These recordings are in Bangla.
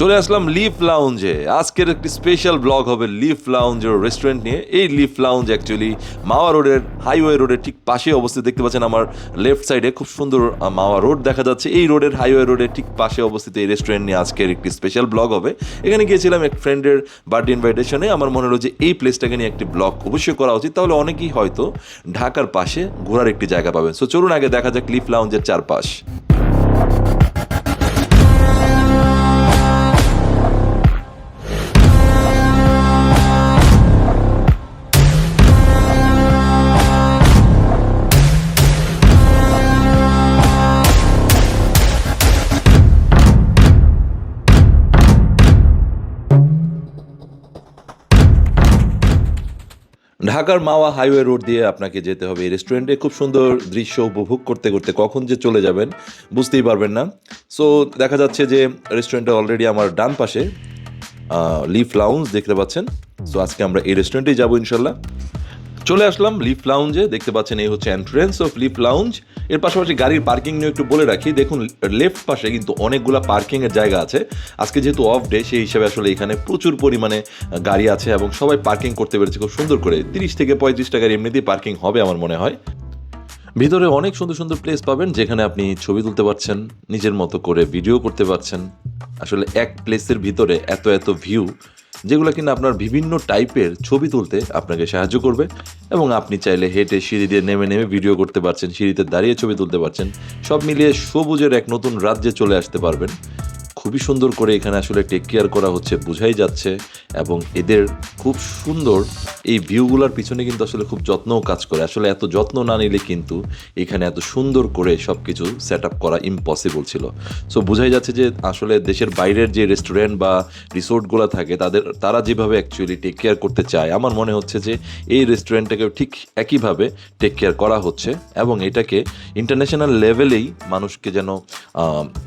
চলে আসলাম লিফ লাউঞ্জে আজকের একটি স্পেশাল ব্লগ হবে লিফ লাউঞ্জের রেস্টুরেন্ট নিয়ে। এই লিফ লাউঞ্জ অ্যাকচুয়ালি মাওয়া রোডের হাইওয়ে রোডের ঠিক পাশে অবস্থিত। দেখতে পাচ্ছেন আমার লেফট সাইডে খুব সুন্দর মাওয়া রোড দেখা যাচ্ছে। এই রোডের হাইওয়ে রোডের ঠিক পাশে অবস্থিত এই রেস্টুরেন্ট নিয়ে আজকের একটি স্পেশাল ব্লগ হবে। এখানে গিয়েছিলাম এক ফ্রেন্ডের বার্থডে ইনভাইটেশনে আমার মনে হলো যে এই প্লেসটাকে নিয়ে একটি ব্লগ অবশ্যই করা উচিত। তাহলে অনেকেই হয়তো ঢাকার পাশে ঘোরার একটি জায়গা পাবেন। সো চলুন আগে দেখা যাক লিফ লাউঞ্জের চারপাশ। ঢাকার মাওয়া হাইওয়ে রোড দিয়ে আপনাকে যেতে হবে। এই রেস্টুরেন্টে খুব সুন্দর দৃশ্য উপভোগ করতে করতে কখন যে চলে যাবেন বুঝতেই পারবেন না। সো দেখা যাচ্ছে যে রেস্টুরেন্টটা অলরেডি আমার ডান পাশে লিফ লাউন্স দেখতে পাচ্ছেন। সো আজকে আমরা এই রেস্টুরেন্টেই যাব ইনশাল্লাহ। চলে আসলাম লিফ লাউঞ্জে দেখতে পাচ্ছেন, এই হচ্ছে এন্ট্রেন্স অফ লিফ লাউঞ্জ এর পাশাপাশি গাড়ির পার্কিং নিয়ে একটু বলে রাখি। দেখুন লেফট পাশে কিন্তু অনেকগুলো পার্কিং এর জায়গা আছে। আজকে যেহেতু অফ ডে সেই হিসাবে আসলে এখানে প্রচুর পরিমাণে গাড়ি আছে এবং সবাই পার্কিং করতে পেরেছে খুব সুন্দর করে। তিরিশ থেকে পঁয়ত্রিশ টাকার এমনিতেই পার্কিং হবে আমার মনে হয়। ভিতরে অনেক সুন্দর সুন্দর প্লেস পাবেন, যেখানে আপনি ছবি তুলতে পারছেন, নিজের মতো করে ভিডিও করতে পারছেন। আসলে এক প্লেসের ভিতরে এত এত ভিউ যেগুলো কিনা আপনার বিভিন্ন টাইপের ছবি তুলতে আপনাকে সাহায্য করবে এবং আপনি চাইলে হেঁটে সিঁড়ি দিয়ে নেমে নেমে ভিডিও করতে পারছেন, সিঁড়িতে দাঁড়িয়ে ছবি তুলতে পারছেন। সব মিলিয়ে সবুজের এক নতুন রাজ্যে চলে আসতে পারবেন। খুবই সুন্দর করে এখানে আসলে টেক কেয়ার করা হচ্ছে, বোঝাই যাচ্ছে। এবং এদের খুব সুন্দর এই ভিউগুলোর পিছনে কিন্তু আসলে খুব যত্নও কাজ করে। আসলে এত যত্ন না নিলে কিন্তু এখানে এত সুন্দর করে সব কিছু সেট আপ করা ইম্পসিবল ছিল। সো বোঝাই যাচ্ছে যে আসলে দেশের বাইরের যে রেস্টুরেন্ট বা রিসোর্টগুলো থাকে, তাদের, তারা যেভাবে অ্যাকচুয়ালি টেক কেয়ার করতে চায়, আমার মনে হচ্ছে যে এই রেস্টুরেন্টটাকে ঠিক একইভাবে টেক কেয়ার করা হচ্ছে এবং এটাকে ইন্টারন্যাশনাল লেভেলেই মানুষকে যেন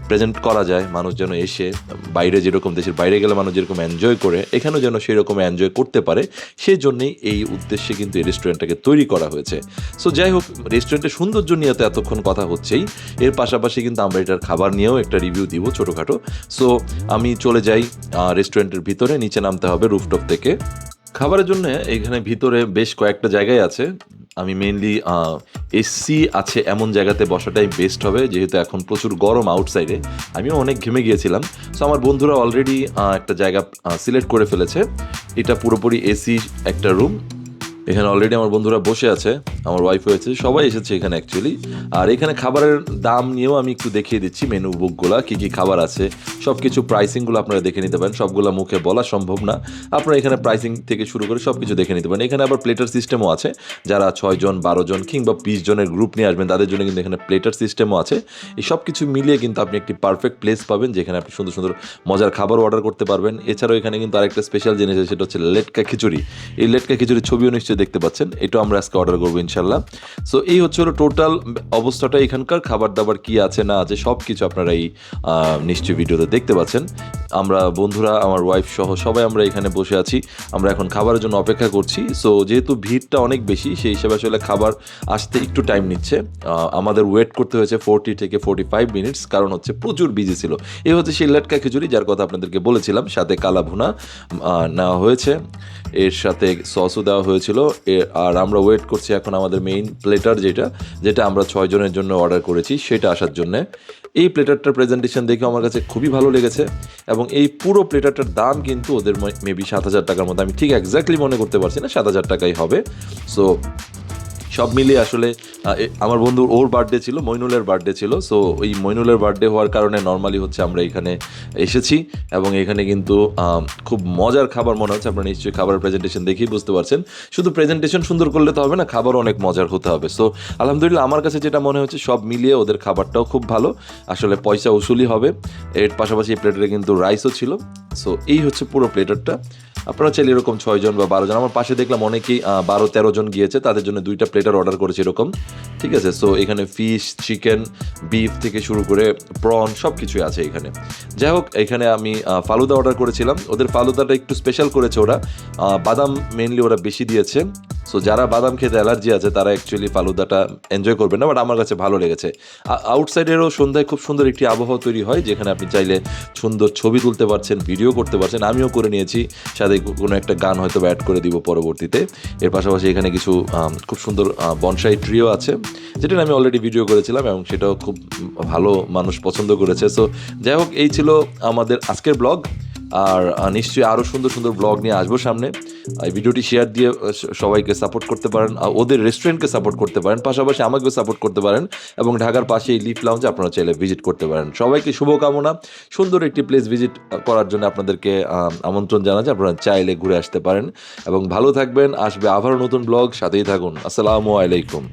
প্রেজেন্ট করা যায়, মানুষ যেন এসে বাইরে যেরকম, দেশের বাইরে গেলে মানুষ যেরকম এনজয় করে এখানেও যেন সেই রকম এনজয় করতে পারে, সেই জন্যেই এই উদ্দেশ্যে কিন্তু এই রেস্টুরেন্টটাকে তৈরি করা হয়েছে। সো যাই হোক রেস্টুরেন্টের সৌন্দর্য নিয়ে তো এতক্ষণ কথা হচ্ছেই। এর পাশাপাশি কিন্তু আমরা এটার খাবার নিয়েও একটা রিভিউ দিব ছোটোখাটো। সো আমি চলে যাই রেস্টুরেন্টের ভিতরে, নিচে নামতে হবে রুফটপ থেকে। খাবারের জন্য এখানে ভিতরে বেশ কয়েকটা জায়গায় আছে। আমি মেইনলি এসি আছে এমন জায়গাতে বসাটাই বেস্ট হবে, যেহেতু এখন প্রচুর গরম আউটসাইডে আমিও অনেক ঘেমে গিয়েছিলাম। সো আমার বন্ধুরা অলরেডি একটা জায়গা সিলেক্ট করে ফেলেছে। এটা পুরোপুরি এসি একটা রুম এখানে অলরেডি আমার বন্ধুরা বসে আছে। আমার ওয়াইফ হয়েছে, সবাই এসেছে এখানে অ্যাকচুয়ালি আর এখানে খাবারের দাম নিয়েও আমি একটু দেখিয়ে দিচ্ছি মেনু বুকগুলো কী কী খাবার আছে সব কিছু প্রাইসিংগুলো আপনারা দেখে নিতে পারেন, সবগুলো মুখে বলা সম্ভব না। আপনারা এখানে প্রাইসিং থেকে শুরু করে সব কিছু দেখে নিতে পারেন। এখানে আবার প্লেটার সিস্টেমও আছে, যারা ছয় জন, বারো জন কিংবা বিশ জনের গ্রুপ নিয়ে আসবেন, তাদের জন্য কিন্তু এখানে প্লেটার সিস্টেমও আছে। এই সব কিছু মিলিয়ে কিন্তু আপনি একটি পারফেক্ট প্লেস পাবেন, যেখানে আপনি সুন্দর সুন্দর মজার খাবার অর্ডার করতে পারবেন। এছাড়াও এখানে কিন্তু আরেকটা স্পেশাল জিনিস আছে, সেটা হচ্ছে লেটকা খিচুড়ি। এই লেটকা খিচুড়ির ছবিও নিশ্চয়ই দেখতে পাচ্ছেন। এটাও আমরা আজকে অর্ডার করব ইনশাল্লাহ সো এই হচ্ছে হলো টোটাল অবস্থাটা, এখানকার খাবার দাবার কি আছে, না আছে সব কিছু আপনারা এই নিশ্চয়ই ভিডিওতে দেখতে পাচ্ছেন। আমরা বন্ধুরা, আমার ওয়াইফ সহ সবাই আমরা এখানে বসে আছি। আমরা এখন খাবারের জন্য অপেক্ষা করছি। সো যেহেতু ভিড়টা অনেক বেশি, সেই হিসাবে আসলে খাবার আসতে একটু টাইম নিচ্ছে। আমাদের ওয়েট করতে হয়েছে ফোরটি থেকে ফোরটি ফাইভ মিনিটস কারণ হচ্ছে প্রচুর বিজি ছিল। এই হচ্ছে সেই লেটকা খিচুড়ি, যার কথা আপনাদেরকে বলেছিলাম। সাথে কালা ভুনা নেওয়া হয়েছে। এর সাথে সসও দেওয়া হয়েছিল। আর আমরা ওয়েট করছি এখন আমাদের মেইন প্লেটার যেটা যেটা আমরা ছয়জনের জন্য অর্ডার করেছি, সেটা আসার জন্য। এই প্লেটারটার প্রেজেন্টেশন দেখে আমার কাছে খুবই ভালো লেগেছে এবং এই পুরো প্লেটারটার দাম কিন্তু ওদের মেবি সাত হাজার টাকার মতো আমি ঠিক এক্স্যাক্টলি মনে করতে পারছি না সাত হাজার টাকাই হবে। সো সব মিলিয়ে আসলে আমার বন্ধুর ওর বার্থডে ছিল, মইনুলের বার্থডে ছিল সো ওই মইনুলের বার্থডে হওয়ার কারণে নর্মালি হচ্ছে আমরা এখানে এসেছি এবং এখানে কিন্তু খুব মজার খাবার মনে হচ্ছে, আপনারা নিশ্চয়ই খাবারের প্রেজেন্টেশন দেখেই বুঝতে পারছেন। শুধু প্রেজেন্টেশন সুন্দর করলে তো হবে না, খাবারও অনেক মজার হতে হবে। সো আলহামদুলিল্লাহ আমার কাছে যেটা মনে হচ্ছে, সব মিলিয়ে ওদের খাবারটাও খুব ভালো। আসলে পয়সা উসুলি হবে। এর পাশাপাশি এই প্লেটারে কিন্তু রাইসও ছিল। সো এই হচ্ছে পুরো প্লেটারটা আপনারা চাইলে এরকম ছয়জন বা বারো জন আমার পাশে দেখলাম অনেকেই বারো তেরো জন গিয়েছে, তাদের জন্য দুইটা প্লেটার অর্ডার করেছে এরকম। ঠিক আছে? সো এখানে ফিশ চিকেন বিফ থেকে শুরু করে প্রন সব কিছুই আছে এখানে। যাই হোক, এখানে আমি ফালুদা অর্ডার করেছিলাম। ওদের ফালুদাটা একটু স্পেশাল করেছে ওরা। বাদাম মেনলি ওরা বেশি দিয়েছে। সো যারা বাদাম খেতে অ্যালার্জি আছে, তারা অ্যাকচুয়ালি ফালুদাটা এনজয় করবেন না বাট আমার কাছে ভালো লেগেছে। আউটসাইডেরও সন্ধ্যায় খুব সুন্দর একটি আবহাওয়া তৈরি হয়, যেখানে আপনি চাইলে সুন্দর ছবি তুলতে পারছেন ভিডিও করতে পারছেন। আমিও করে নিয়েছি, সাথে কোনো একটা গান হয়তো অ্যাড করে দিব পরবর্তীতে। এর পাশাপাশি এখানে কিছু খুব সুন্দর বনসাই ট্রিও আছে, যেটা আমি অলরেডি ভিডিও করেছিলাম এবং সেটাও খুব ভালো মানুষ পছন্দ করেছে। সো যাই হোক, এই ছিল আমাদের আজকের ব্লগ আর নিশ্চয়ই আরও সুন্দর সুন্দর ব্লগ নিয়ে আসব সামনে। এই ভিডিওটি শেয়ার দিয়ে সবাইকে সাপোর্ট করতে পারেন ওদের রেস্টুরেন্টকে সাপোর্ট করতে পারেন, পাশাপাশি আমাকেও সাপোর্ট করতে পারেন, এবং ঢাকার পাশে এই লিফ লাউঞ্জে আপনারা চাইলে ভিজিট করতে পারেন। সবাইকে শুভকামনা। সুন্দর একটি প্লেস ভিজিট করার জন্য আপনাদেরকে আমন্ত্রণ জানাচ্ছি। আপনারা চাইলে ঘুরে আসতে পারেন। এবং ভালো থাকবেন। আসবে আবারও নতুন ব্লগ সাথেই থাকুন। আসসালামু আলাইকুম।